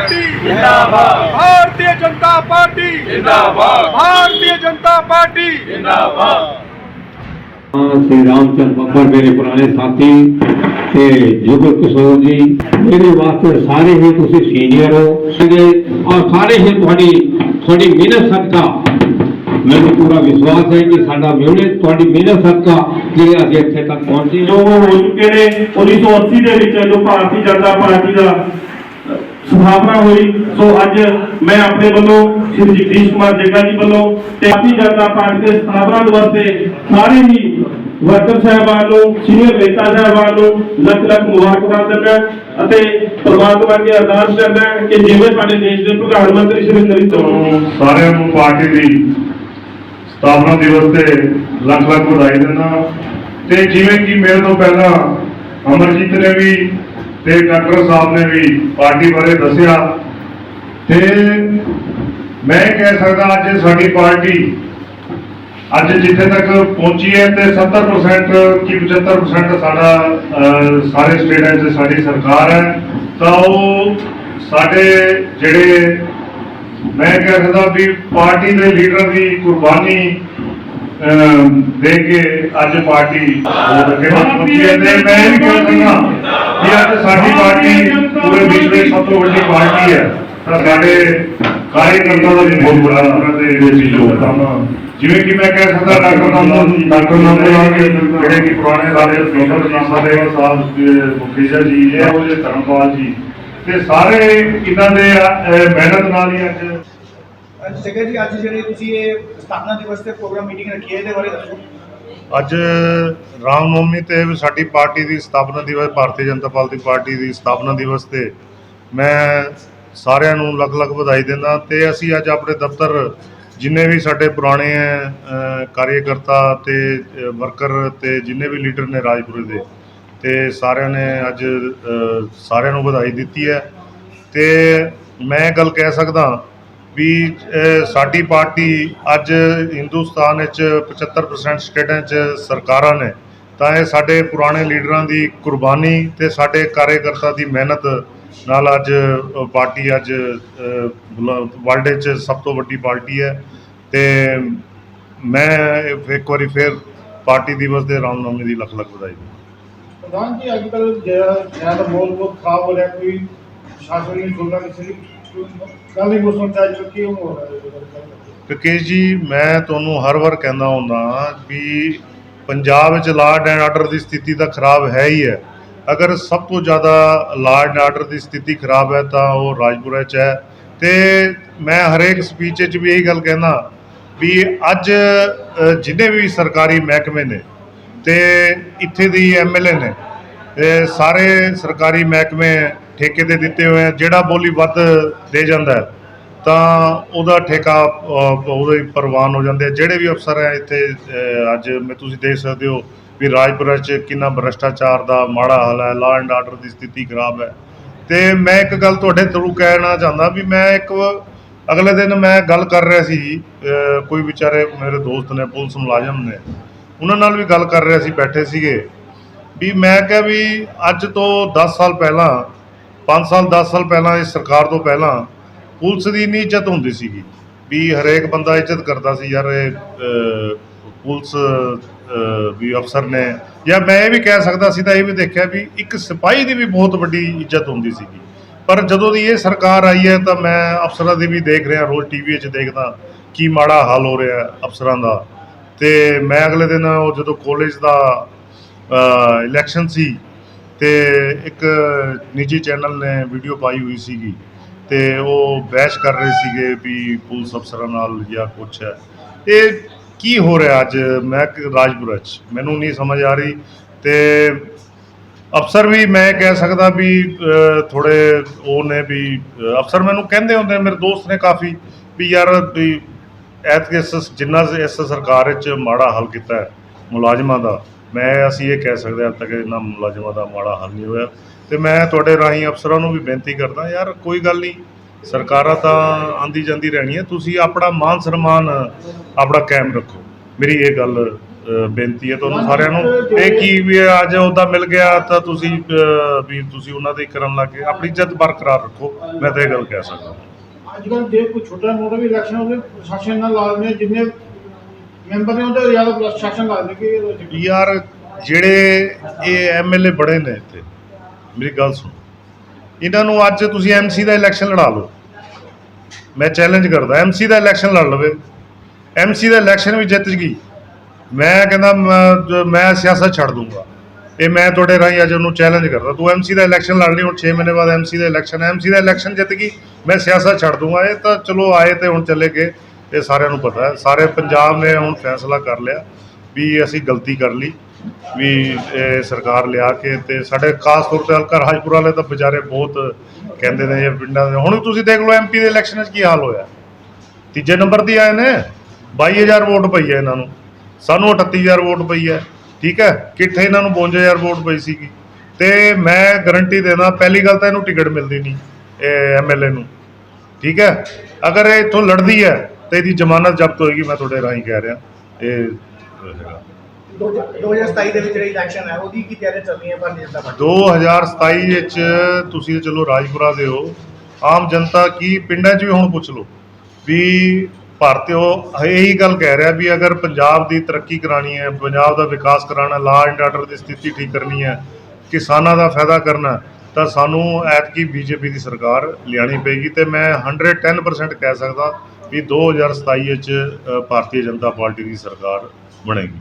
Party ਜਿੰਦਾਬਾਦ Bharatiya Janata party ਜਿੰਦਾਬਾਦ Bharatiya Janata party ਜਿੰਦਾਬਾਦ श्री रामचंद्र ਬੱਬਰ ਮੇਰੇ ਪੁਰਾਣੇ ਸਾਥੀ ਤੇ ਜੁਗਲ ਕਿਸ਼ੋਰ ਜੀ ਮੇਰੇ ਵਾਸਤੇ ਸਾਰੇ ਹੀ ਤੁਸੀਂ ਸੀਨੀਅਰ ਹੋ ਸੀਗੇ ਔਰ ਸਾਰੇ ਹੀ ਤੁਹਾਡੀ ਤੁਹਾਡੀ ਮਿਹਨਤ ਸਦਕਾ ਮੈਨੂੰ ਪੂਰਾ ਵਿਸ਼ਵਾਸ ਹੈ ਕਿ ਸਾਡਾ ਮਿਹਨਤ ਤੁਹਾਡੀ ਮਿਹਨਤ ਸਦਕਾ ਜਿਹੜੇ ਅਸੀਂ ਇੱਥੇ ਤੱਕ ਪਹੁੰਚੇ ਜੋ ਹਾਂ ਹੋ ਚੁੱਕੇ ਨੇ 1980 ਦੇ ਵਿੱਚ ਜੋ ਭਾਰਤੀ ਜਨਤਾ ਪਾਰਟੀ ਦਾ ਸਥਾਪਨਾ ਹੋਈ। ਸੋ ਅੱਜ ਮੈਂ ਆਪਣੇ ਵੱਲੋਂ ਸ਼੍ਰੀ ਜਗਦੀਸ਼ ਕੁਮਾਰ ਜੱਗਾ ਜੀ ਵੱਲੋਂ ਤੇ ਭਾਰਤੀ ਜਨਤਾ ਪਾਰਟੀ ਦੇ ਸਥਾਪਨਾ ਦਿਵਸ ਤੇ ਸਾਰੇ ਹੀ ਵਰਕਰ ਸਾਹਿਬਾਨ ਨੂੰ ਸੀਨੀਅਰ ਨੇਤਾ ਸਾਹਿਬਾਨ ਨੂੰ ਲੱਖ ਲੱਖ ਮੁਬਾਰਕਬਾਦ ਦਿੰਦਾ ਅਤੇ ਪਰਮਾਤਮਾ ਅੱਗੇ ਅਰਦਾਸ ਕਰਦਾ ਕਿ ਜਿਵੇਂ ਸਾਡੇ ਦੇਸ਼ ਦੇ ਪ੍ਰਧਾਨ ਮੰਤਰੀ ਸ਼੍ਰੀ ਨਰਿੰਦਰ ਸਾਰਿਆਂ ਨੂੰ ਪਾਰਟੀ ਦੀ ਸਥਾਪਨਾ ਦਿਵਸ ਤੇ ਲੱਖ ਲੱਖ ਵਧਾਈ ਦਿੰਦਾ ਤੇ ਜਿਵੇਂ ਕਿ ਮੇਰੇ ਤੋਂ ਪਹਿਲਾਂ ਅਮਰਜੀਤ ਨੇ ਵੀ ਤੇ ਡਾਕਟਰ ਸਾਹਿਬ ਨੇ ਵੀ ਪਾਰਟੀ ਬਾਰੇ ਦੱਸਿਆ। ਤੇ ਮੈਂ ਕਹਿ ਸਕਦਾ ਅੱਜ ਸਾਡੀ ਪਾਰਟੀ ਅੱਜ ਜਿੱਥੇ ਤੱਕ ਪਹੁੰਚੀ ਹੈ ਤੇ 70% ਕੀ 75% ਸਾਡਾ ਸਾਰੇ ਸਟੇਟਾਂ 'ਚ ਸਾਡੀ ਸਰਕਾਰ ਹੈ। ਤਾਂ ਉਹ ਸਾਡੇ ਜਿਹੜੇ ਮੈਂ ਕਹਿ ਸਕਦਾ ਵੀ ਪਾਰਟੀ ਦੇ ਲੀਡਰ ਦੀ ਕੁਰਬਾਨੀ ਦੇ ਕੇ ਅੱਜ ਪਾਰਟੀ ਅੱਗੇ ਵੱਧ ਪਹੁੰਚੀ ਹੈ ਤੇ ਮੈਂ ਵੀ ਕਹਿ ਸਕਦਾ ਅੱਜ ਸਾਡੀ ਪਾਰਟੀ ਪੂਰੇ ਵਿਸ਼ਵ ਵਿੱਚ ਸਭ ਤੋਂ ਵੱਡੀ ਪਾਰਟੀ ਹੈ। ਤਾਂ ਸਾਡੇ ਕਾਰਜਕਰਤਾ ਦਾ ਵੀ ਬਹੁਤ ਬੜਾ ਉਹਨਾਂ ਦੇ ਵਿੱਚ ਯੋਗਦਾਨ ਜਿਵੇਂ ਕਿ ਮੈਂ ਕਹਿ ਸਕਦਾ ਡਾਕਟਰ ਨਾਮ ਡਾਕਟਰ ਨਾਮ ਦੇ ਜਿਹੜੇ ਕਿ ਪੁਰਾਣੇ ਸਾਡੇ ਪ੍ਰੋਫੈਸਰ ਜੀ ਸਾਡੇ ਸਾਹਿਬ ਮੁਖੀਜਾ ਜੀ, ਇਹ ਉਹ ਧਰਮਪਾਲ ਜੀ, ਤੇ ਸਾਰੇ ਇਹਨਾਂ ਦੇ ਮਿਹਨਤ ਨਾਲ ਹੀ ਅੱਜ ਜਗ੍ਹਾ ਜੀ, ਅੱਜ ਜਿਹੜੇ ਤੁਸੀਂ ਇਹ ਸਥਾਪਨਾ ਦਿਵਸ ਤੇ ਪ੍ਰੋਗਰਾਮ ਮੀਟਿੰਗ ਰੱਖੀ ਹੈ, ਇਹਦੇ ਬਾਰੇ ਦੱਸੋ। ਅੱਜ ਰਾਮ ਨਵਮੀ ਤੇ ਸਾਡੀ ਪਾਰਟੀ ਦੀ ਸਥਾਪਨਾ ਦਿਵਸ, ਭਾਰਤੀ ਜਨਤਾ ਪਾਰਟੀ ਪਾਰਟੀ ਦੀ ਸਥਾਪਨਾ ਦਿਵਸ ਤੇ ਮੈਂ ਸਾਰਿਆਂ ਨੂੰ ਲੱਖ ਲੱਖ ਵਧਾਈ ਦਿੰਦਾ ਤੇ ਅਸੀਂ ਅੱਜ ਆਪਣੇ ਦਫ਼ਤਰ ਜਿੰਨੇ ਵੀ ਸਾਡੇ ਪੁਰਾਣੇ ਕਾਰਜਕਰਤਾ ਤੇ ਵਰਕਰ ਤੇ ਜਿੰਨੇ ਵੀ ਲੀਡਰ ਨੇ ਰਾਜਪੁਰੇ ਦੇ, ਤੇ ਸਾਰਿਆਂ ਨੇ ਅੱਜ ਸਾਰਿਆਂ ਨੂੰ ਵਧਾਈ ਦਿੱਤੀ ਹੈ। ਤੇ ਮੈਂ ਗੱਲ ਕਹਿ ਸਕਦਾ ਵੀ ਸਾਡੀ ਪਾਰਟੀ ਅੱਜ ਹਿੰਦੁਸਤਾਨ ਵਿੱਚ 75% ਸਟੇਟਾਂ 'ਚ ਸਰਕਾਰਾਂ ਨੇ, ਤਾਂ ਇਹ ਸਾਡੇ ਪੁਰਾਣੇ ਲੀਡਰਾਂ ਦੀ ਕੁਰਬਾਨੀ ਤੇ ਸਾਡੇ ਕਾਰਜਕਰਤਾ ਦੀ ਮਿਹਨਤ ਨਾਲ ਅੱਜ ਪਾਰਟੀ ਅੱਜ ਵਰਲਡ ਵਿੱਚ ਸਭ ਤੋਂ ਵੱਡੀ ਪਾਰਟੀ ਹੈ। ਤੇ ਮੈਂ ਇੱਕ ਵਾਰੀ ਫਿਰ ਪਾਰਟੀ ਦਿਵਸ ਦੇ ਰਾਮਨਾਮੇ ਦੀ ਲੱਖ ਲੱਖ ਵਧਾਈ ਦਿੰਦਾ। ਪ੍ਰਧਾਨ ਜੀ, ਅੱਜ ਕੱਲ ਜਿਹੜਾ ਜਿਹੜਾ ਮਾਹੌਲ ਬਹੁਤ ਖਰਾਬ ਹੋ ਰਿਹਾ ਕੋਈ ਸ਼ਾਸਨ ਨਹੀਂ ਸੁਣਨਾ ਕਿਸੇ ਦੀ। ਗੱਲ ਨਹੀਂ ਕੋ ਸੁਣਦਾ ਅੱਜ ਕਿਉਂ ਹੋ। ਰਿਹਾ ਜੀ, ਮੈਂ ਤੁਹਾਨੂੰ ਹਰ ਵਾਰ ਕਹਿੰਦਾ ਹੁੰਦਾ ਵੀ ਪੰਜਾਬ ਵਿੱਚ ਲਾਡ ਐਂਡ ਆਰਡਰ ਦੀ ਸਥਿਤੀ ਤਾਂ ਖਰਾਬ ਹੈ ਹੀ ਹੈ। ਅਗਰ ਸਭ ਤੋਂ ਜ਼ਿਆਦਾ ਲਾਡ ਐਂਡ ਆਰਡਰ ਦੀ ਸਥਿਤੀ ਖਰਾਬ ਹੈ ਤਾਂ ਉਹ ਰਾਜਪੁਰਾ 'ਚ ਹੈ। ਤੇ ਮੈਂ ਹਰੇਕ ਸਪੀਚ 'ਚ ਵੀ ਇਹੀ ਗੱਲ ਕਹਿੰਦਾ ਵੀ ਅੱਜ ਜਿੰਨੇ ਵੀ ਸਰਕਾਰੀ ਮਹਿਕਮੇ ਨੇ ਤੇ ਇੱਥੇ ਦੀ ਐਮਐਲਏ ਨੇ ਸਾਰੇ ਸਰਕਾਰੀ ਮਹਿਕਮੇ ਠੇਕੇ ਤੇ ਦਿੱਤੇ ਹੋਏ ਆ ਜਿਹੜਾ ਬੋਲੀ ਵੱਧ ਦੇ ਜਾਂਦਾ ਹੈ ਤਾਂ ਉਹਦਾ ਠੇਕਾ ਅਹ, ਉਹਦੇ ਪ੍ਰਵਾਨ ਹੋ ਜਾਂਦੇ ਆ। ਜਿਹੜੇ ਵੀ ਅਫਸਰ ਹੈ ਇੱਥੇ ਅਹ, ਅੱਜ ਮੈਂ ਤੁਸੀਂ ਦੇਖ ਸਕਦੇ ਹੋ ਵੀ ਰਾਜਪੁਰਾ 'ਚ ਕਿੰਨਾ ਭ੍ਰਸ਼ਟਾਚਾਰ ਦਾ ਮਾੜਾ ਹਾਲ ਹੈ ਲਾਅ ਐਂਡ ਆਰਡਰ ਦੀ ਸਥਿਤੀ ਖਰਾਬ ਹੈ। ਤੇ ਮੈਂ ਇੱਕ ਗੱਲ ਤੁਹਾਡੇ ਥਰੂ ਕਹਿਣਾ ਚਾਹੁੰਦਾ ਵੀ ਮੈਂ ਇੱਕ ਅਗਲੇ ਦਿਨ ਮੈਂ ਗੱਲ ਕਰ ਰਿਹਾ ਸੀ ਅਹ, ਕੋਈ ਵਿਚਾਰੇ ਮੇਰੇ ਦੋਸਤ ਨੇ ਪੁਲਿਸ ਮੁਲਾਜ਼ਮ ਨੇ ਉਹਨਾਂ ਨਾਲ ਵੀ ਗੱਲ ਕਰ ਰਿਹਾ ਸੀ ਬੈਠੇ ਸੀਗੇ। ਵੀ ਮੈਂ ਕਿਹਾ ਵੀ ਅੱਜ ਤੋਂ 10 ਸਾਲ ਪਹਿਲਾਂ 5 ਸਾਲ 10 ਸਾਲ ਪਹਿਲਾਂ ਇਸ ਸਰਕਾਰ ਤੋਂ ਪਹਿਲਾਂ ਪੁਲਿਸ ਦੀ ਇੰਨੀ ਇੱਜ਼ਤ ਹੁੰਦੀ ਸੀਗੀ ਵੀ ਹਰੇਕ ਬੰਦਾ ਇੱਜ਼ਤ ਕਰਦਾ ਸੀ, ਯਾਰ ਇਹ ਪੁਲਿਸ ਵੀ ਅਫਸਰ ਨੇ। ਜਾਂ ਮੈਂ ਇਹ ਵੀ ਕਹਿ ਸਕਦਾ ਸੀ ਤਾਂ ਇਹ ਵੀ ਦੇਖਿਆ ਵੀ ਇੱਕ ਸਿਪਾਹੀ ਦੀ ਵੀ ਬਹੁਤ ਵੱਡੀ ਇੱਜ਼ਤ ਹੁੰਦੀ ਸੀਗੀ। ਪਰ ਜਦੋਂ ਦੀ ਇਹ ਸਰਕਾਰ ਆਈ ਹੈ ਤਾਂ ਮੈਂ ਅਫਸਰਾਂ ਦੀ ਵੀ ਦੇਖ ਰਿਹਾ, ਰੋਜ਼ ਟੀਵੀ 'ਚ ਦੇਖਦਾ ਕੀ ਮਾੜਾ ਹਾਲ ਹੋ ਰਿਹਾ ਅਫਸਰਾਂ ਦਾ। ਤੇ ਮੈਂ ਅਗਲੇ ਦਿਨ ਉਹ ਜਦੋਂ ਕਾਲਜ ਦਾ ਇਲੈਕਸ਼ਨ ਸੀ ਤੇ ਇੱਕ ਨਿੱਜੀ ਚੈਨਲ ਨੇ ਵੀਡੀਓ ਪਾਈ ਹੋਈ ਸੀਗੀ ਤੇ ਉਹ ਬਹਿਸ ਕਰ ਰਹੇ ਸੀਗੇ ਵੀ ਪੁਲਿਸ ਅਫਸਰਾਂ ਨਾਲ ਜਾਂ ਕੁਛ ਹੈ। ਇਹ ਕੀ ਹੋ ਰਿਹਾ ਅੱਜ? ਮੈਂ ਰਾਜਪੁਰਾ 'ਚ। ਮੈਨੂੰ ਨਹੀਂ ਸਮਝ ਆ ਰਹੀ ਤੇ ਅਫਸਰ ਵੀ ਮੈਂ ਕਹਿ ਸਕਦਾ ਵੀ ਅ, ਥੋੜੇ ਉਹ ਨੇ ਵੀ ਅਫਸਰ ਮੈਨੂੰ ਕਹਿੰਦੇ ਹੁੰਦੇ ਮੇਰੇ ਦੋਸਤ ਨੇ ਕਾਫੀ ਵੀ ਯਾਰ ਵੀ ਐਤਕ ਜਿੰਨਾ ਇਸ ਸਰਕਾਰ ਵਿੱਚ ਮਾੜਾ ਹੱਲ ਕੀਤਾ ਮੁਲਾਜ਼ਮਾਂ ਦਾ ਮੈਂ ਅਸੀਂ ਇਹ ਕਹਿ ਸਕਦੇ ਹਾਂ ਅੱਜ ਤੱਕ ਇਹਨਾਂ ਮੁਲਾਜ਼ਮਾਂ ਦਾ ਮਾੜਾ ਹੱਲ ਨਹੀਂ ਹੋਇਆ ਤੇ ਮੈਂ ਤੁਹਾਡੇ ਰਾਹੀਂ ਅਫਸਰਾਂ ਨੂੰ ਵੀ ਬੇਨਤੀ ਕਰਦਾ ਯਾਰ ਕੋਈ ਗੱਲ ਨਹੀਂ, ਸਰਕਾਰਾਂ ਤਾਂ ਆਂਦੀ ਜਾਂਦੀ ਰਹਿਣੀ ਹੈ, ਤੁਸੀਂ ਆਪਣਾ ਮਾਨ ਸਨਮਾਨ, ਆਪਣਾ ਕਾਇਮ ਰੱਖੋ। ਮੇਰੀ ਇਹ ਗੱਲ ਬੇਨਤੀ ਹੈ ਤੁਹਾਨੂੰ ਸਾਰਿਆਂ ਨੂੰ। ਇਹ ਕੀ ਵੀ ਅੱਜ ਉਹਦਾ ਮਿਲ ਗਿਆ ਤਾਂ ਤੁਸੀਂ ਵੀ ਤੁਸੀਂ ਉਹਨਾਂ ਦੇ ਕਰਨ ਲੱਗੇ ਆਪਣੀ ਇੱਜ਼ਤ ਬਰਕਰਾਰ ਰੱਖੋ, ਮੈਂ ਤਾਂ ਇਹ ਗੱਲ ਕਹਿ ਸਕਦਾ। ਅੱਜ ਕੱਲ੍ਹ ਦੇ ਕੋਈ ਛੋਟਾ ਮੋਟਾ ਵੀ ਇਲੈਕਸ਼ਨ ਉਹਦੇ ਪ੍ਰਸ਼ਾਸਨ ਨਾਲ ਲਾ ਜਿੰਨੇ ਮੈਂਬਰ ਨੇ ਉਹਦੇ ਜ਼ਿਆਦਾ ਪ੍ਰਸ਼ਾਸਨ ਲਾ ਦਿੰਦੇ ਕਿ ਇਹਦੇ ਵਿੱਚ ਯਾਰ, ਜਿਹੜੇ ਇਹ ਐਮਐਲਏ ਬੜੇ ਨੇ ਇੱਥੇ, ਮੇਰੀ ਗੱਲ ਸੁਣੋ। ਇਹਨਾਂ ਨੂੰ ਅੱਜ ਤੁਸੀਂ ਐਮਸੀ ਦਾ ਇਲੈਕਸ਼ਨ ਲੜਾ ਲਓ। ਮੈਂ ਚੈਲੰਜ ਕਰਦਾ ਐਮਸੀ ਦਾ ਇਲੈਕਸ਼ਨ ਲੜ ਲਵੇ। ਐਮਸੀ ਦਾ ਇਲੈਕਸ਼ਨ ਵੀ ਜਿੱਤ ਗਈ। ਮੈਂ ਕਹਿੰਦਾ, ਮੈਂ- ਮੈਂ ਸਿਆਸਤ ਛੱਡ ਦੂੰਗਾ। ਇਹ ਮੈਂ ਤੁਹਾਡੇ ਰਾਹੀਂ ਅੱਜ ਉਹਨੂੰ ਚੈਲੰਜ ਕਰਦਾ। ਤੂੰ ਐਮਸੀ ਦਾ ਇਲੈਕਸ਼ਨ ਲੜ ਲਈ, ਹੁਣ 6 ਮਹੀਨੇ ਬਾਅਦ ਐਮਸੀ ਦਾ ਇਲੈਕਸ਼ਨ ਐਮਸੀ ਦਾ ਇਲੈਕਸ਼ਨ ਜਿੱਤ ਗਈ, ਮੈਂ ਸਿਆਸਤ ਛੱਡ ਦੂੰਗਾ। ਇਹ ਤਾਂ ਚਲੋ ਆਏ ਤੇ ਹੁਣ ਚਲੇ ਗਏ। ਇਹ ਸਾਰਿਆਂ ਨੂੰ ਪਤਾ ਹੈ। ਸਾਰੇ ਪੰਜਾਬ ਨੇ ਹੁਣ ਫੈਸਲਾ ਕਰ ਲਿਆ ਵੀ ਅਸੀਂ ਗਲਤੀ ਕਰ ਲਈ, ਵੀ ਇਹ ਸਰਕਾਰ ਲਿਆ ਕੇ ਤੇ ਸਾਡੇ ਖਾਸ ਤੌਰ ਤੇ ਹਲਕਾ ਰਾਜਪੁਰਾ ਵਾਲੇ ਤਾਂ ਵਿਚਾਰੇ ਬਹੁਤ ਕਹਿੰਦੇ ਨੇ, ਇਹ ਪਿੰਡਾਂ ਦੇ। ਹੁਣ ਤੁਸੀਂ ਦੇਖ ਲਓ ਐਮਪੀ ਦੇ ਇਲੈਕਸ਼ਨ 'ਚ ਕੀ ਹਾਲ ਹੋਇਆ। ਤੀਜੇ ਨੰਬਰ ਦੀ ਆਏ ਨੇ 22000 ਵੋਟ ਪਈ ਹੈ ਇਹਨਾਂ ਨੂੰ। ਸਾਨੂੰ 38000 ਵੋਟ ਪਈ ਹੈ, ਠੀਕ ਹੈ? ਕਿੱਥੇ ਇਹਨਾਂ ਨੂੰ 52000 ਵੋਟ ਪਈ ਸੀਗੀ? ਤੇ ਮੈਂ ਗਾਰੰਟੀ ਦੇਣਾ, ਪਹਿਲੀ ਗੱਲ ਤਾਂ ਇਹਨੂੰ ਟਿਕਟ ਮਿਲਦੀ ਨਹੀਂ, ਇਹ ਐਮਐਲਏ ਨੂੰ। ਠੀਕ ਹੈ? ਅਗਰ ਇਹ ਇੱਥੋਂ ਲੜਦੀ ਹੈ ਤੇ ਇਹਦੀ ਜ਼ਮਾਨਤ ਜ਼ਬਤ ਹੋਏਗੀ ਮੈਂ ਤੁਹਾਡੇ ਰਾਹੀਂ ਕਹਿ ਰਿਹਾ। ਇਹ ਹੈਗਾ 2027 ਦੇ ਵਿੱਚ ਜਿਹੜੀ ਇਲੈਕਸ਼ਨ ਹੈ ਉਹਦੀ ਕੀ ਤਿਆਰੀ ਚੱਲ ਰਹੀ ਹੈ ਭਾਰਤੀ ਜਨਤਾ ਪਾਰਟੀ 2027 ਵਿੱਚ ਤੁਸੀਂ ਚਲੋ ਰਾਜਪੁਰਾ ਦੇ ਹੋ ਆਮ ਜਨਤਾ ਕੀ ਪਿੰਡਾਂ 'ਚ ਵੀ ਹੁਣ ਪੁੱਛ ਲਓ ਵੀ ਭਾਰਤੀਓ ਇਹੀ ਗੱਲ ਕਹਿ ਰਿਹਾ ਵੀ ਅਗਰ ਪੰਜਾਬ ਦੀ ਤਰੱਕੀ ਕਰਾਣੀ ਹੈ ਪੰਜਾਬ ਦਾ ਵਿਕਾਸ ਕਰਾਣਾ ਲਾ ਐਂਡ ਆਰਡਰ ਦੀ ਸਥਿਤੀ ਠੀਕ ਕਰਨੀ ਹੈ ਕਿਸਾਨਾਂ ਦਾ ਫਾਇਦਾ ਕਰਨਾ ਤਾਂ ਸਾਨੂੰ ਐਤਕੀ ਬੀਜੇਪੀ ਦੀ ਸਰਕਾਰ ਲਿਆਣੀ ਪਏਗੀ ਤੇ ਮੈਂ 110% ਕਹਿ ਸਕਦਾ ਵੀ 2027 ਵਿੱਚ ਭਾਰਤੀ ਜਨਤਾ ਪਾਰਟੀ ਦੀ ਸਰਕਾਰ ਬਣੇਗੀ।